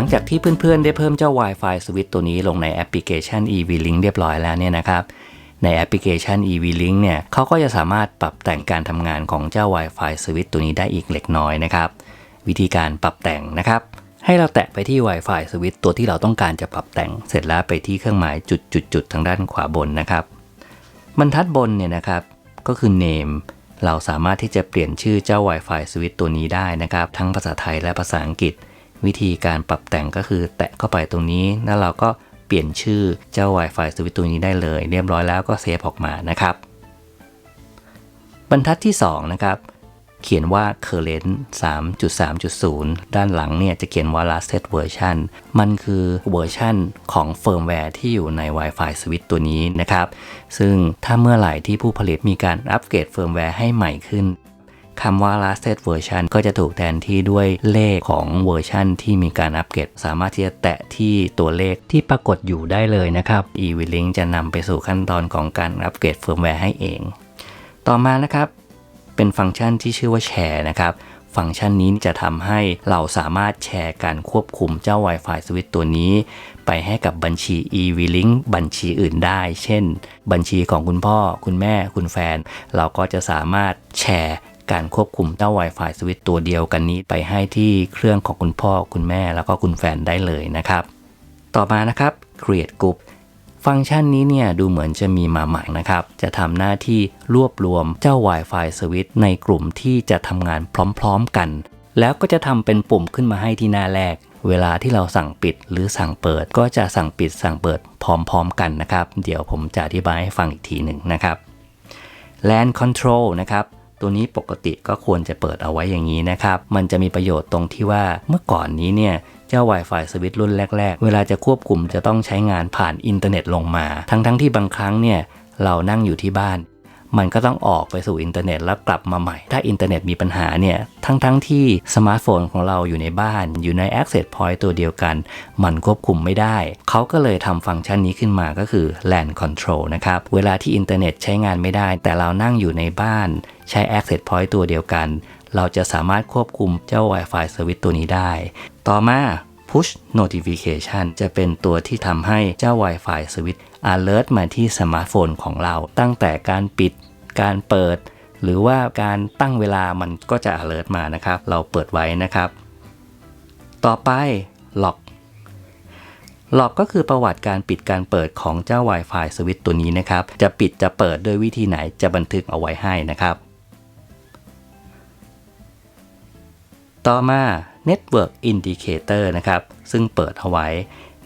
ลังจากที่เพื่อนๆ ได้เพิ่มเจ้า Wi-Fi Switch ตัวนี้ลงในแอปพลิเคชัน EV-Link เรียบร้อยแล้วเนี่ยนะครับ ในแอปพลิเคชัน EV-Link เนี่ยเขาก็จะสามารถปรับแต่งการทำงานของเจ้า Wi-Fi Switch ตัวนี้ได้อีกเล็กน้อยนะครับ วิธีการปรับแต่งนะครับ ให้เราแตะไปที่ Wi-Fi Switch ตัวที่เราต้องการจะปรับแต่ง เสร็จแล้วไปที่เครื่องหมายจุดๆๆทางด้านขวาบนนะครับบรรทัดบนเนี่ยนะครับก็คือ name เราสามารถที่จะเปลี่ยนชื่อเจ้า Wi-Fi Switch ตัวนี้ได้นะครับ ทั้งภาษาไทยและภาษาอังกฤษ วิธีการปรับแต่งก็คือแตะเข้าไปตรงนี้ แล้วเราก็เปลี่ยนชื่อเจ้า Wi-Fi Switch ตัวนี้ได้เลย เรียบร้อยแล้วก็เซฟออกมานะครับ บรรทัดที่ 2 นะครับ เขียนว่า current 3.3.0 ด้านหลังเนี่ยจะเขียนว่า lastest version มันคือเวอร์ชันของเฟิร์มแวร์ที่อยู่ใน Wi-Fi Switch ตัวนี้นะครับ ซึ่งถ้าเมื่อไหร่ที่ผู้ผลิตมีการอัปเกรดเฟิร์มแวร์ให้ใหม่ขึ้น คำว่า latest version ก็จะถูกแทนที่ด้วยเลขของเวอร์ชันที่มีการอัปเกรดสามารถที่จะแตะที่ตัวเลขที่ปรากฏอยู่ได้เลยนะครับ e-link จะนำไปสู่ขั้นตอนของการอัปเกรดเฟิร์มแวร์ให้เอง ต่อมานะครับ เป็นฟังก์ชันที่ชื่อว่าแชร์นะครับฟังก์ชันนี้จะทำให้เราสามารถแชร์การควบคุมเจ้า Wi-Fi Switch ตัวนี้ ไปให้กับบัญชี e-link บัญชีอื่นได้ เช่น บัญชีของคุณพ่อ คุณแม่ คุณแฟน เราก็จะสามารถแชร์ การควบคุมเจ้า Wi-Fi Switch ตัวเดียวกันนี้ไปให้ที่เครื่องของคุณพ่อคุณแม่แล้วก็คุณแฟนได้เลยนะครับ ต่อมานะครับ create group ฟังก์ชันนี้เนี่ยดูเหมือนจะมีมาใหม่นะครับ จะทำหน้าที่รวบรวมเจ้า Wi-Fi Switch ในกลุ่มที่จะทำงานพร้อมๆกัน แล้วก็จะทำเป็นปุ่มขึ้นมาให้ที่หน้าแรก เวลาที่เราสั่งปิดหรือสั่งเปิด ก็จะสั่งปิดสั่งเปิดพร้อมๆกันนะครับ เดี๋ยวผมจะอธิบายให้ฟังอีกทีหนึ่งนะครับ LAN Control นะครับ ตัวนี้ปกติก็ควรจะเปิดเอาไว้อย่างนี้นะครับ มันจะมีประโยชน์ตรงที่ว่าเมื่อก่อนนี้เนี่ยเจ้า Wi-Fi สวิตช์รุ่นแรก ๆ เวลาจะควบคุมจะต้องใช้งานผ่านอินเทอร์เน็ตลงมา ทั้งๆทที่บางครั้งเนี่ย เรานั่งอยู่ที่บ้าน มันก็ต้องออกไปสู่อินเทอร์เน็ตแล้วกลับมาใหม่ ถ้าอินเทอร์เน็ตมีปัญหาเนี่ย ทั้งๆทที่สมาร์ทโฟนของเราอยู่ในบ้านอยู่ใน Access Point ตัวเดียวกัน มันควบคุมไม่ได้ เขาก็เลยทำฟังก์ชันนี้ขึ้นมาก็คือ LAN Control นะครับ เวลาที่อินเทอร์เน็ตใช้งานไม่ได้ แต่เรานั่งอยู่ในบ้าน ใช้ Access Point ตัวเดียวกัน เราจะสามารถควบคุมเจ้า Wi-Fi Switch ตัวนี้ได้ ต่อมา Push Notification จะเป็นตัวที่ทำให้เจ้า Wi-Fi Switch alert มาที่สมาร์ทโฟนของเรา ตั้งแต่การปิด การเปิด หรือว่าการตั้งเวลามันก็จะ alert มานะครับ เราเปิดไว้นะครับ ต่อไป Lock Lock ก็คือประวัติการปิดการเปิดของเจ้า Wi-Fi Switch ตัวนี้นะครับ จะปิดจะเปิดโดยวิธีไหนจะบันทึกเอาไว้ให้นะครับ ต่อมา Network Indicator นะครับ ซึ่งเปิดเอาไว้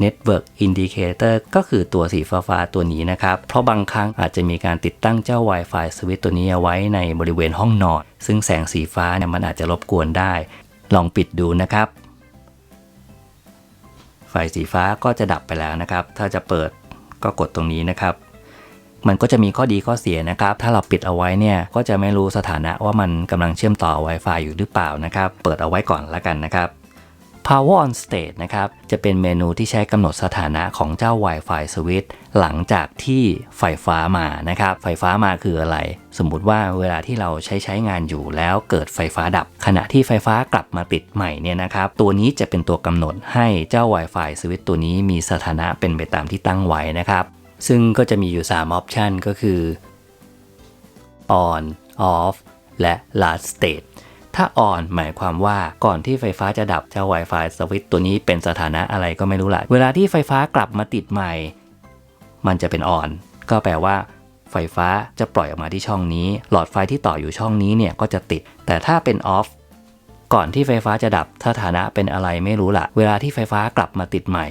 Network Indicator ก็คือตัวสีฟ้าๆตัวนี้นะครับ เพราะบางครั้งอาจจะมีการติดตั้งเจ้า Wi-Fi Switch ตัวนี้เอาไว้ในบริเวณห้องนอน ซึ่งแสงสีฟ้าเนี่ยมันอาจจะรบกวนได้ ลองปิดดูนะครับ ไฟสีฟ้าก็จะดับไปแล้วนะครับ ถ้าจะเปิดก็กดตรงนี้นะครับมันก็จะมีข้อดีข้อเสียนะครับ ถ้าเราปิดเอาไว้เนี่ย ก็จะไม่รู้สถานะว่ามันกำลังเชื่อมต่อ Wi-Fi อยู่หรือเปล่านะครับ เปิดเอาไว้ก่อนละกันนะครับ Power on State นะครับ จะเป็นเมนูที่ใช้กำหนดสถานะของเจ้า Wi-Fi Switch หลังจากที่ไฟฟ้ามานะครับ ไฟฟ้ามาคืออะไร สมมุติว่าเวลาที่เราใช้ใช้งานอยู่แล้วเกิดไฟฟ้าดับ ขณะที่ไฟฟ้ากลับมาติดใหม่เนี่ยนะครับ ตัวนี้จะเป็นตัวกำหนดให้เจ้า Wi-Fi Switch ตัวนี้มีสถานะเป็นไปตามที่ตั้งไว้นะครับ ซึ่งก็จะมีอยู่3ออปชันก็คือ on off และ last state ถ้า on หมายความว่าก่อนที่ไฟฟ้าจะดับเจ้า Wi-Fi สวิตตัวนี้เป็นสถานะอะไรก็ไม่รู้ละเวลาที่ไฟฟ้ากลับมาติดใหม่ มันจะเป็น on ก็แปลว่า ไฟฟ้าจะปล่อยออกมาที่ช่องนี้ หลอดไฟที่ต่ออยู่ช่องนี้เนี่ยก็จะติด แต่ถ้าเป็น off ก่อนที่ไฟฟ้าจะดับสถานะเป็นอะไรไม่รู้ละเวลาที่ไฟฟ้ากลับมาติดใหม่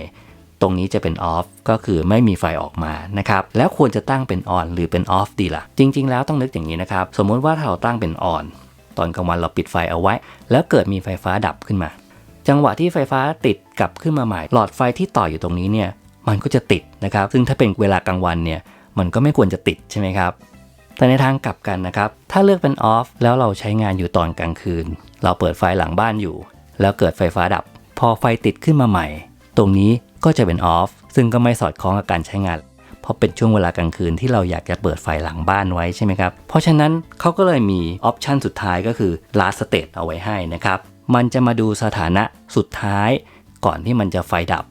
ตรงนี้จะเป็น off ก็คือไม่มีไฟออกมานะครับ แล้วควรจะตั้งเป็น on หรือเป็น off ดีละ่ะ จริง ๆ แล้วต้องนึกอย่างนี้นะครับ สมมุติว่าถ้าเราตั้งเป็น on ตอนกลางวันเราปิดไฟเอาไว้ แล้วเกิดมีไฟฟ้าดับขึ้นมา จังหวะที่ไฟฟ้าติดกลับขึ้นมาใหม่ หลอดไฟที่ต่ออยู่ตรงนี้เนี่ยมันก็จะติดนะครับ ซึ่งถ้าเป็นเวลากลางวันเนี่ยมันก็ไม่ควรจะติดใช่ไหมครับแต่ในทางกลับกันนะครับ ถ้าเลือกเป็น off แล้วเราใช้งานอยู่ตอนกลางคืน เราเปิดไฟหลังบ้านอยู่ แล้วเกิดไฟฟ้าดับ พอไฟติดขึ้นมาใหม่ ตรงนี้ก็จะเป็น off ซึ่งก็ไม่สอดคล้องกับการใช้งาน ราะเป็นช่วงเวลากลางคืนที่เราอยากจะเปิดไฟหลังบ้านไว้ใช่ไหมครับ เพราะฉะนั้นเขาก็เลยมีออปชันสุดท้ายก็คือ last state เอาไว้ให้นะครับ มันจะมาดูสถานะสุดท้ายก่อนที่มันจะไฟดับ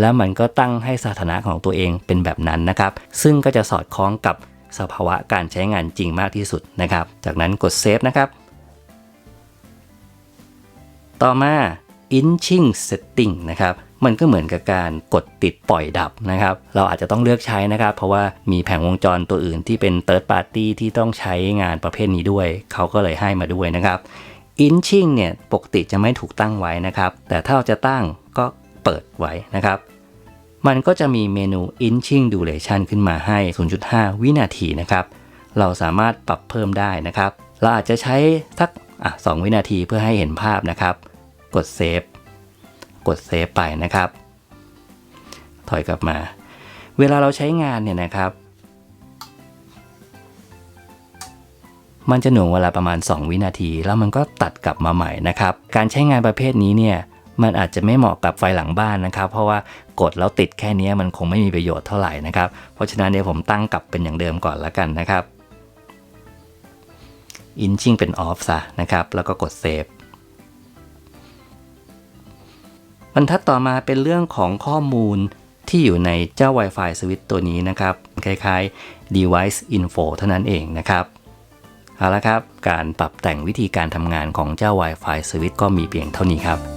แล้วมันก็ตั้งให้สถานะของตัวเองเป็นแบบนั้นนะครับ ซึ่งก็จะสอดคล้องกับสภาวะการใช้งานจริงมากที่สุดนะครับ จากนั้นกดเซฟนะครับ ต่อมา inching setting นะครับ มันก็เหมือนกับการกดติดปล่อยดับนะครับ เราอาจจะต้องเลือกใช้นะครับ เพราะว่ามีแผงวงจรตัวอื่นที่เป็น third party ที่ต้องใช้งานประเภทนี้ด้วย เขาก็เลยให้มาด้วยนะครับ inching เนี่ยปกติจะไม่ถูกตั้งไว้นะครับ แต่ถ้าเราจะตั้งก็เปิดไว้นะครับมันก็จะมีเมนู inching duration ขึ้นมาให้ 0.5 วินาทีนะครับ เราสามารถปรับเพิ่มได้นะครับ เราอาจจะใช้สักอะ2วินาทีเพื่อให้เห็นภาพนะครับ กดเซฟ กดเซฟไปนะครับ ถอยกลับมา เวลาเราใช้งานเนี่ยนะครับ มันจะหน่วงเวลาประมาณ 2 วินาที แล้วมันก็ตัดกลับมาใหม่นะครับ การใช้งานประเภทนี้เนี่ยมันอาจจะไม่เหมาะกับไฟหลังบ้านนะครับ เพราะว่ากดแล้วติดแค่นี้มันคงไม่มีประโยชน์เท่าไหร่นะครับ เพราะฉะนั้นเดี๋ยวผมตั้งกลับเป็นอย่างเดิมก่อนละกันนะครับ inching เป็น off ซะนะครับ แล้วก็กดเซฟ บรรทัดต่อมาเป็นเรื่องของข้อมูลที่อยู่ในเจ้า Wi-Fi สวิตตัวนี้นะครับ คล้ายๆ device info เท่านั้นเองนะครับ เอาละครับ การปรับแต่งวิธีการทำงานของเจ้า Wi-Fi สวิตก็มีเพียงเท่านี้ครับ